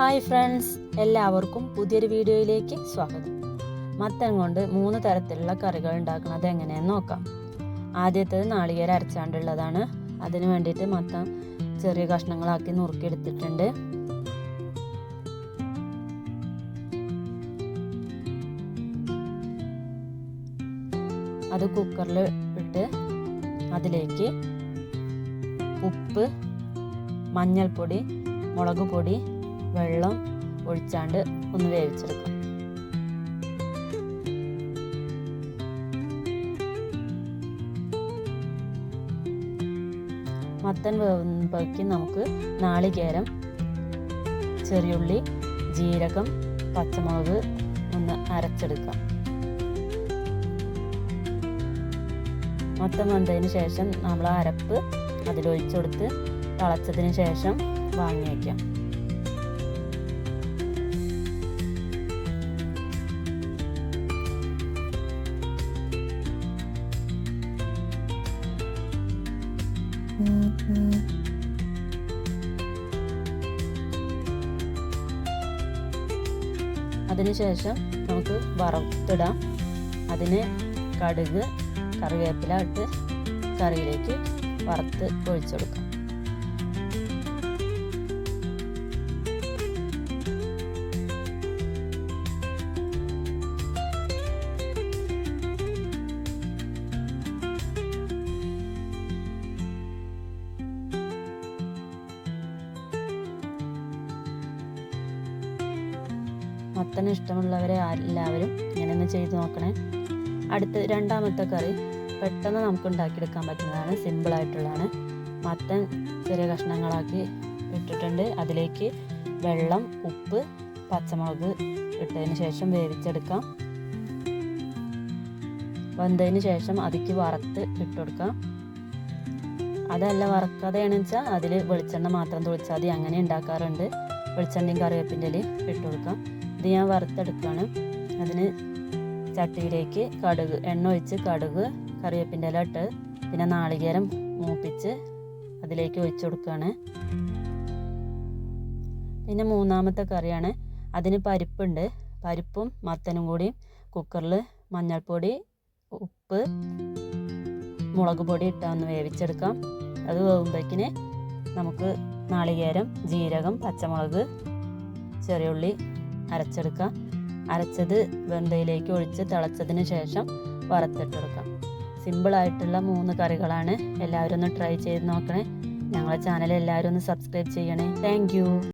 Hi friends എല്ലാവർക്കും പുതിയൊരു വീഡിയോയിലേക്ക് സ്വാഗതം. മത്തൻ കൊണ്ട് മൂന്ന് തരത്തിലുള്ള കറികൾ ഉണ്ടാക്കുന്നത് എങ്ങനെയെന്ന് നോക്കാം. ആദ്യത്തേത് നാളികേര അരച്ചാണ്ടുള്ളതാണ്. അതിന് വേണ്ടിയിട്ട് മത്തം ചെറിയ കഷ്ണങ്ങളാക്കി നുറുക്കിയെടുത്തിട്ടുണ്ട്. അത് കുക്കറിൽ ഇട്ട് അതിലേക്ക് ഉപ്പ് മഞ്ഞൾപ്പൊടി മുളക് പൊടി വെള്ളം ഒഴിച്ചാണ്ട് ഒന്ന് വേവിച്ചെടുക്കാം. മത്തൻ വേവുമ്പോഴേക്കും നമുക്ക് നാളികേരം ചെറിയുള്ളി ജീരകം പച്ചമുളക് ഒന്ന് അരച്ചെടുക്കാം. മത്തം വന്നതിന് ശേഷം നമ്മൾ അരപ്പ് അതിലൊഴിച്ചെടുത്ത് തിളച്ചതിന് ശേഷം വാങ്ങി വയ്ക്കാം അതിനുശേഷം നമുക്ക് വറുത്തിടാം. അതിന് കടുക് കറിവേപ്പില ഇട്ട് കറിയിലേക്ക് വറുത്ത് ഒഴിച്ചെടുക്കാം മത്തൻ ഇഷ്ടമുള്ളവരെ എല്ലാവരും ഇങ്ങനെയൊന്ന് ചെയ്ത് നോക്കണേ. അടുത്ത രണ്ടാമത്തെ കറി പെട്ടെന്ന് നമുക്ക് ഉണ്ടാക്കിയെടുക്കാൻ പറ്റുന്നതാണ്. സിമ്പിളായിട്ടുള്ളതാണ് മത്തൻ ചെറിയ കഷ്ണങ്ങളാക്കി ഇട്ടിട്ടുണ്ട്. അതിലേക്ക് വെള്ളം ഉപ്പ് പച്ചമുളക് ഇട്ടതിന് ശേഷം വേവിച്ചെടുക്കാം. വെന്തതിന് ശേഷം അതിക്ക് വറുത്ത് ഇട്ടുകൊടുക്കാം. അതല്ല വറക്കാതെയാണെന്ന് വെച്ചാൽ അതിൽ വെളിച്ചെണ്ണ മാത്രം തുളിച്ചാൽ മതി. അങ്ങനെ ഉണ്ടാക്കാറുണ്ട്. വെളിച്ചെണ്ണയും കറിവേപ്പിന്റെ ഇട്ട് കൊടുക്കാം ഇത് ഞാൻ വറുത്തെടുക്കുകയാണ് അതിന് ചട്ടിയിലേക്ക് കടുക് എണ്ണ ഒഴിച്ച് കടുക് കറിവേപ്പിന്റെ ഇല ഇട്ട് പിന്നെ നാളികേരം മൂപ്പിച്ച് അതിലേക്ക് ഒഴിച്ചു കൊടുക്കുകയാണ് പിന്നെ മൂന്നാമത്തെ കറിയാണ്. അതിന് പരിപ്പുണ്ട്. പരിപ്പും മത്തനും കൂടി കുക്കറിൽ മഞ്ഞൾപ്പൊടി ഉപ്പ് മുളക് പൊടി ഇട്ടൊന്ന് വേവിച്ചെടുക്കാം. അത് വേകുമ്പോഴേക്കിന് നമുക്ക് നാളികേരം ജീരകം പച്ചമുളക് ചെറിയുള്ളി അരച്ചെടുക്കാം അരച്ചത് വെന്തയിലേക്ക് ഒഴിച്ച് തിളച്ചതിന് ശേഷം വറുത്തിട്ടെടുക്കാം സിമ്പിളായിട്ടുള്ള മൂന്ന് കറികളാണ്. എല്ലാവരും ഒന്ന് ട്രൈ ചെയ്ത് നോക്കണേ. ഞങ്ങളെ ചാനൽ എല്ലാവരും ഒന്ന് സബ്സ്ക്രൈബ് ചെയ്യണേ. താങ്ക്